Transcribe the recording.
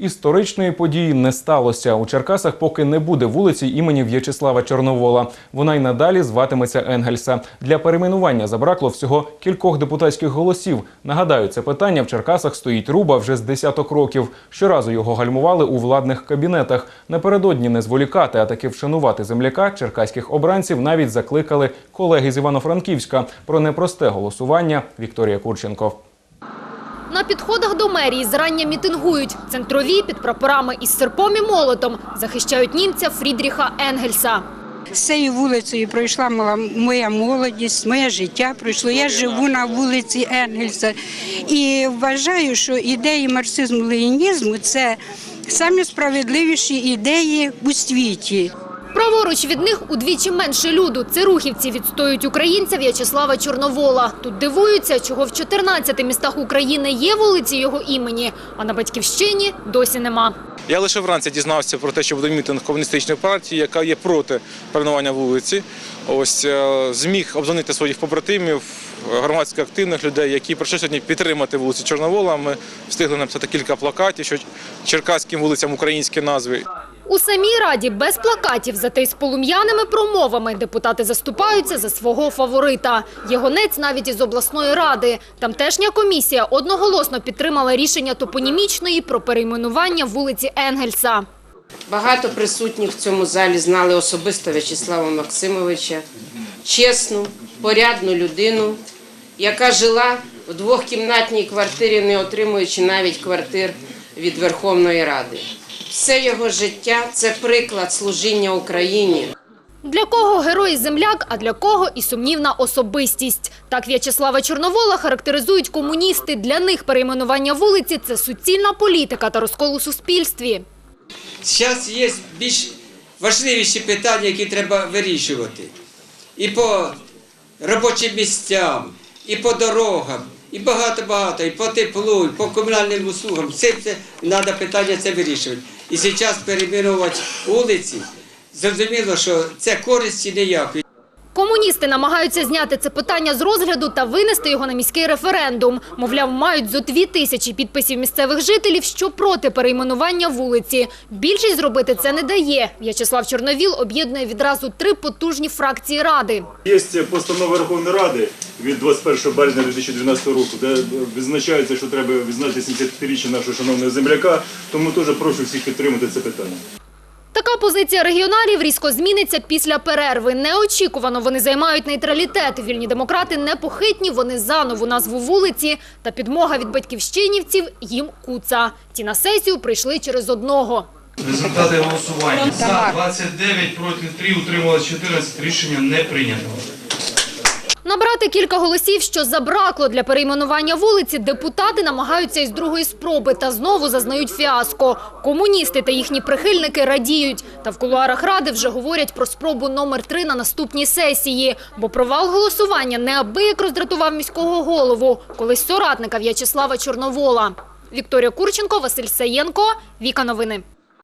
Історичної події не сталося. У Черкасах поки не буде вулиці імені В'ячеслава Чорновола. Вона й надалі зватиметься Енгельса. Для перейменування забракло всього кількох депутатських голосів. Нагадаю, це питання в Черкасах стоїть руба вже з десяток років. Щоразу його гальмували у владних кабінетах. Напередодні не зволікати, а таки вшанувати земляка черкаських обранців навіть закликали колеги з Івано-Франківська. Про непросте голосування Вікторія Курченко. На підходах до мерії зрання мітингують. Центрові під прапорами із серпом і молотом захищають німця Фрідріха Енгельса. Цією вулицею пройшла моя, молодість, моє життя пройшло. Я живу на вулиці Енгельса і вважаю, що ідеї марксизму-ленінізму – це самі справедливіші ідеї у світі. Праворуч від них удвічі менше люду. Це рухівці відстоюють українця В'ячеслава Чорновола. Тут дивуються, чого в 14 містах України є вулиці його імені, а на батьківщині досі нема. Я лише вранці дізнався про те, що буде мітинг комуністичної партії, яка є проти перейменування вулиці. Ось е, зміг обзвонити своїх побратимів, громадсько активних людей, які прийшли сьогодні підтримати вулицю Чорновола. Ми встигли написати кілька плакатів, що черкаським вулицям українські назви. У самій раді без плакатів, зате й з полум'яними промовами депутати заступаються за свого фаворита. Є гонець навіть із обласної ради. Тамтешня комісія одноголосно підтримала рішення топонімічної про перейменування вулиці Енгельса. Багато присутніх в цьому залі знали особисто В'ячеслава Максимовича, чесну, порядну людину, яка жила в двохкімнатній квартирі, не отримуючи навіть квартир від Верховної Ради. Все його життя це приклад служіння Україні. Для кого герой земляк, а для кого і сумнівна особистість. Так В'ячеслава Чорновола характеризують комуністи. Для них перейменування вулиці – це суцільна політика та розкол у суспільстві. Зараз є більш важливіші питання, які треба вирішувати. І по робочим місцям, і по дорогам, і багато-багато, і по теплу, і по комунальним услугам. Все це треба питання це вирішувати. І зараз перейменувати вулиці, зрозуміло, що це користі ніякої. Комуністи намагаються зняти це питання з розгляду та винести його на міський референдум. Мовляв, мають зо дві тисячі підписів місцевих жителів, що проти перейменування вулиці. Більшість зробити це не дає. В'ячеслав Чорновіл об'єднує відразу три потужні фракції ради. Є постанова Верховної Ради від 21 березня 2012 року, де визначається, що треба відзначити 75-річчя нашого шановного земляка. Тому теж прошу всіх підтримати це питання. Така позиція регіоналів різко зміниться після перерви. Неочікувано вони займають нейтралітет. Вільні демократи непохитні, вони за нову назву вулиці. Та підмога від батьківщинівців їм куца. Ті на сесію прийшли через одного. Результати голосування. За 29, проти 3, утрималось 14. Рішення не прийнято. Набрати кілька голосів, що забракло для перейменування вулиці, депутати намагаються із другої спроби та знову зазнають фіаско. Комуністи та їхні прихильники радіють. Та в кулуарах ради вже говорять про спробу номер три на наступній сесії. Бо провал голосування неабияк роздратував міського голову, колись соратника В'ячеслава Чорновола. Вікторія Курченко, Василь Саєнко, Віка Новини.